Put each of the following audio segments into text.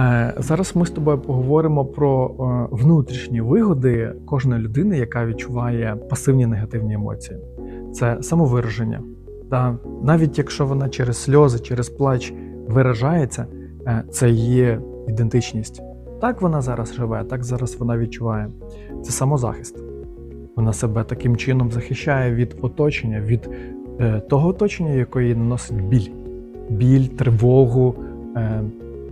Е, Зараз ми з тобою поговоримо про е, внутрішні вигоди кожної людини, яка відчуває пасивні негативні емоції. Це самовираження. Та навіть якщо вона через сльози, через плач виражається, е, це є ідентичність. Так вона зараз живе, так зараз вона відчуває. Це самозахист. Вона себе таким чином захищає від оточення, від того оточення, яке їй наносить біль, біль, тривогу,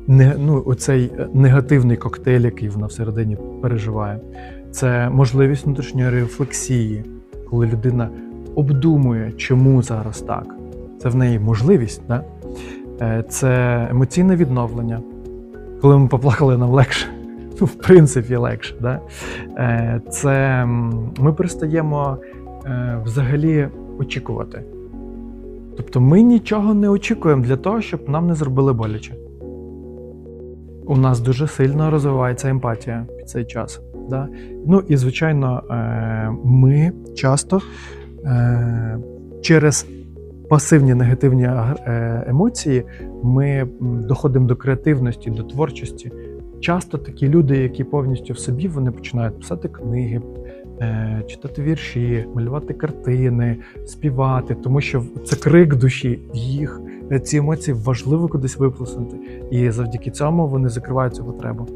не, ну, оцей е, негативний коктейль, який вона всередині переживає. Це можливість внутрішньої рефлексії, коли людина обдумує, чому зараз так. Це в неї можливість, да? Е, це емоційне відновлення. Коли ми поплакали, нам легше. Ну, в принципі, легше. Да? Е, Це ми перестаємо взагалі очікувати. Тобто ми нічого не очікуємо для того, щоб нам не зробили боляче. У нас дуже сильно розвивається емпатія під цей час. Да? Ну і, звичайно, е, ми часто е, через пасивні негативні е, емоції ми доходимо до креативності, до творчості. Часто такі люди, які повністю в собі, вони починають писати книги, читати вірші, малювати картини, співати, тому що це крик душі їх. Ці емоції важливо кудись виплеснути, і завдяки цьому вони закривають цю потребу.